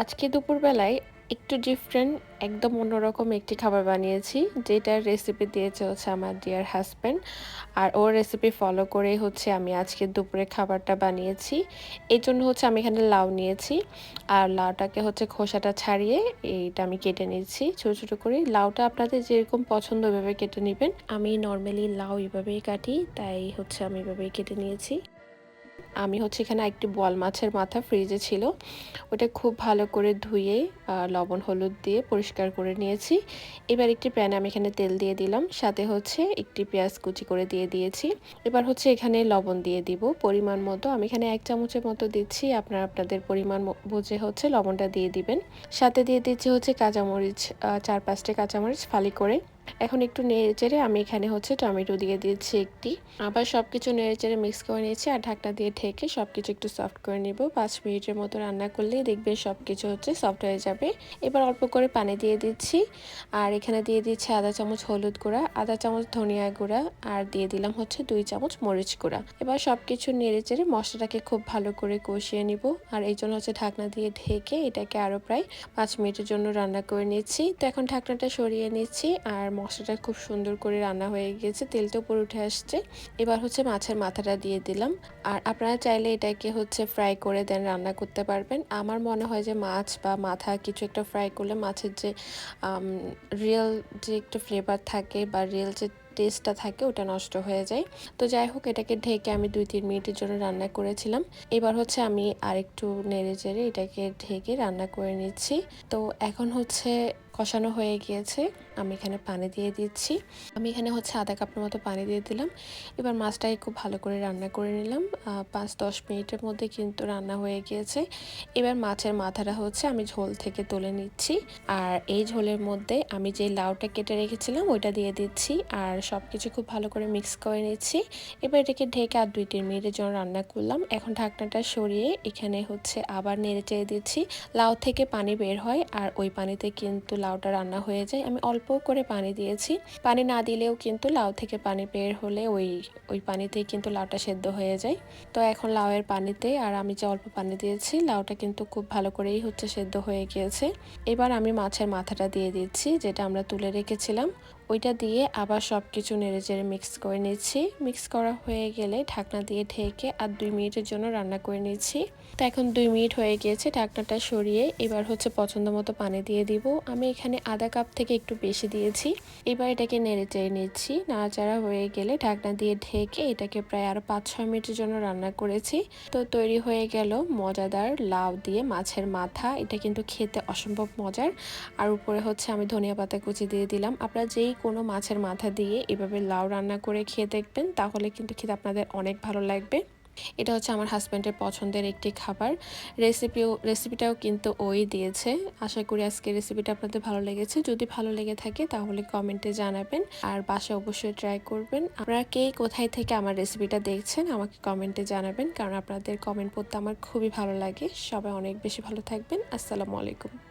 আজকে দুপুরবেলায় একটু ডিফারেন্ট একদম অন্যরকম একটি খাবার বানিয়েছি, যেটার রেসিপি দিয়েছে হচ্ছে আমার ডিয়ার হাজব্যান্ড আর ওর রেসিপি ফলো করেই হচ্ছে আমি আজকে দুপুরে খাবারটা বানিয়েছি। এই জন্য হচ্ছে আমি এখানে লাউ নিয়েছি, আর লাউটাকে হচ্ছে খোসাটা ছাড়িয়ে এইটা আমি কেটে নিয়েছি ছোটো ছোটো করে। লাউটা আপনাদের যেরকম পছন্দ এভাবে কেটে নেবেন। আমি নর্মালি লাউ এভাবেই কাটি, তাই হচ্ছে আমি এভাবেই কেটে নিয়েছি। আমি হচ্ছে এখানে একটি বল মাছের মাথা ফ্রিজে ছিল। ওটা খুব ভালো করে ধুয়ে লবণ, হলুদ দিয়ে পরিষ্কার করে নিয়েছি। এবার একটি প্যানে আমি এখানে তেল দিয়ে দিলাম, সাথে হচ্ছে একটি পেঁয়াজ কুচি করে দিয়ে দিয়েছি। এবার হচ্ছে এখানে লবণ দিয়ে দিব, পরিমাণ মতো। আমি এখানে এক চামচের মতো দিচ্ছি, আপনারা আপনাদের পরিমাণ বুঝে হচ্ছে লবণটা দিয়ে দিবেন। সাথে দিয়ে দিচ্ছি হচ্ছে কাঁচামরিচ চার পাঁচটা কাঁচামরিচ ফালি করে। এখন একটু নেড়ে চেড়ে আমি এখানে হচ্ছে টমেটো দিয়ে দিয়েছি একটি। আবার সব কিছু নেড়ে চেড়ে মিক্স করে নিয়েছি আর ঢাকনা দিয়ে ঢেকে সব কিছু একটু সফট করে নিব। পাঁচ মিনিটের মতো রান্না করলেই দেখবে সব কিছু হচ্ছে সফট হয়ে যাবে। এবার অল্প করে পানি দিয়ে দিচ্ছি। আর এখানে দিয়ে দিচ্ছি আধা চামচ হলুদ গুঁড়া, আধা চামচ ধনিয়া গুঁড়া আর দিয়ে দিলাম হচ্ছে দুই চামচ মরিচ গুঁড়া। এবার সব কিছু নেড়ে চেড়ে মশলাটাকে খুব ভালো করে কষিয়ে নিব। আর এই জন্য হচ্ছে ঢাকনা দিয়ে ঢেকে এটাকে আরও প্রায় পাঁচ মিনিটের জন্য রান্না করে নিচ্ছি। তো এখন ঢাকনাটা সরিয়ে নিচ্ছি আর মশলাটা খুব সুন্দর করে রান্না হয়ে গিয়েছে, তেলটা উপরে উঠে আসছে। এবার হচ্ছে মাছের মাথাটা দিয়ে দিলাম। আর আপনারা চাইলে এটাকে হচ্ছে ফ্রাই করে দেন, রান্না করতে পারবেন। আমার মনে হয় যে মাছ বা মাথা কিছু একটা ফ্রাই করলে মাছের যে রিয়েল যে একটা ফ্লেভার থাকে বা রিয়েল যে টেস্টটা থাকে ওটা নষ্ট হয়ে যায়। তো যাই হোক এটাকে ঢেকে আমি দুই তিন মিনিটের জন্য রান্না করেছিলাম। এবার হচ্ছে আমি আরেকটু নেড়ে চেড়ে এটাকে ঢেকে রান্না করে নিচ্ছি। তো এখন হচ্ছে কষানো হয়ে গিয়েছে। আমি এখানে পানি দিয়ে দিচ্ছি। আমি এখানে হচ্ছে আধা কাপের মতো পানি দিয়ে দিলাম। এবার মাছটাকে খুব ভালো করে রান্না করে নিলাম। পাঁচ দশ মিনিটের মধ্যে কিন্তু রান্না হয়ে গিয়েছে। এবার মাছের মাথাটা হচ্ছে আমি ঝোল থেকে তুলে নিচ্ছি। আর এই ঝোলের মধ্যে আমি যে লাউটা কেটে রেখেছিলাম, ওইটা দিয়ে দিচ্ছি। আর সব কিছু খুব ভালো করে মিক্স করে নিচ্ছি এবার এটাকে ঢেকে আর দুই, তিন মিনিটের জন্য রান্না করলাম। এখন ঢাকনাটা সরিয়ে এখানে হচ্ছে আবার নেড়ে চেড়ে দিচ্ছি। লাউ থেকে পানি বের হয় আর ওই পানিতে কিন্তু লাউটা রান্না হয়ে যায়। আমি অল্প করে পানি দিয়েছি। পানি না দিলেও কিন্তু লাউ থেকে পানি বের হলে ওই ওই পানিতেই কিন্তু লাউটা সেদ্ধ হয়ে যায়। তো এখন লাউয়ের পানিতে আর আমি যে অল্প পানি দিয়েছি, লাউটা কিন্তু খুব ভালো করেই হচ্ছে সেদ্ধ হয়ে গিয়েছে। এবার আমি মাছের মাথাটা দিয়ে দিচ্ছি, যেটা আমরা তুলে রেখেছিলাম। ওইটা দিয়ে আবার সব কিছু নেড়ে চেড়ে মিক্স করে নিচ্ছি। মিক্স করা হয়ে গেলে ঢাকনা দিয়ে ঢেকে আর দুই মিনিটের জন্য রান্না করে নিচ্ছি। তো এখন দুই মিনিট হয়ে গিয়েছে ঢাকনাটা সরিয়ে। এবার হচ্ছে পছন্দ মতো পানি দিয়ে দিব। আমি এখানে আধা কাপ থেকে একটু বেশি দিয়েছি। এবার এটাকে নেড়ে চেড়ে নিচ্ছি। নাড়াচাড়া হয়ে গেলে ঢাকনা দিয়ে ঢেকে এটাকে প্রায় আরও পাঁচ, ছয় মিনিটের জন্য রান্না করেছি। তো তৈরি হয়ে গেল মজাদার লাউ দিয়ে মাছের মাথা। এটা কিন্তু খেতে অসম্ভব মজার। আর উপরে হচ্ছে আমি ধনিয়া পাতা কুচি দিয়ে দিলাম। আপনারা যেই কোনো মাছের মাথা দিয়ে এভাবে লাউ রান্না করে খেয়ে দেখবেন, তাহলে কিন্তু খেতে আপনাদের অনেক ভালো লাগবে। এটা হচ্ছে আমার হাজব্যান্ডের পছন্দের একটি খাবার। রেসিপিও, রেসিপিটাও কিন্তু ওই দিয়েছে। আশা করি আজকে রেসিপিটা আপনাদের ভালো লেগেছে। যদি ভালো লেগে থাকে, তাহলে কমেন্টে জানাবেন। আর বাসায় অবশ্যই ট্রাই করবেন। আপনারা কে কোথায় থেকে আমার রেসিপিটা দেখছেন, আমাকে কমেন্টে জানাবেন। কারণ আপনাদের কমেন্ট পড়তে আমার খুবই ভালো লাগে। সবাই অনেক বেশি ভালো থাকবেন। আসসালামু আলাইকুম।